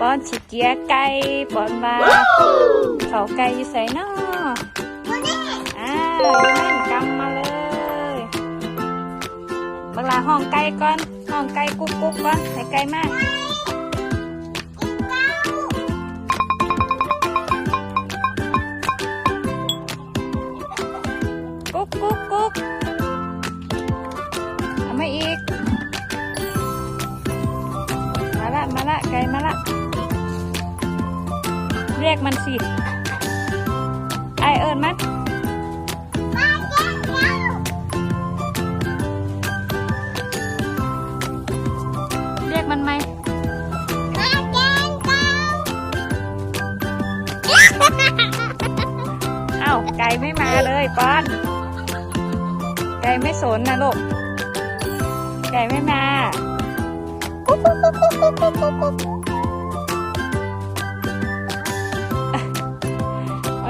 ป้อนชิเกียไก่ป้อนมาเขาไก่อยู่ใส่นออ้าวอยู่นั่นกำมาเลยบังลาห้องไก่ก่อนห้องไก่กุ๊กกุ๊กก่อนให้ไก่มากกุ๊กกุ๊กกุ๊กเอามาอีก มาละมาละไก่มาละ ยกมันสิ ไอเอิญมันเรียกมันไหมเอ้าไก่ไม่มาเลยปอน ไก่ไม่สนนะลูก ไก่ไม่มา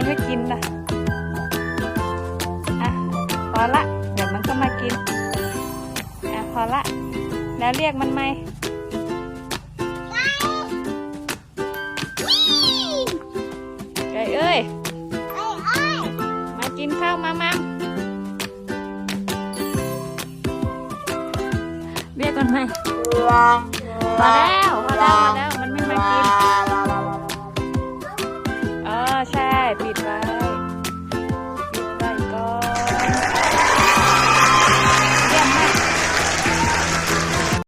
มันไม่กินนะอะพอละ เดี๋ยวมันก็มากิน อะพอละ แล้วเรียกมันไหมไก่เอ้ย มากินข้าวมามาเรียกมันไหมพอแล้วพอแล้ว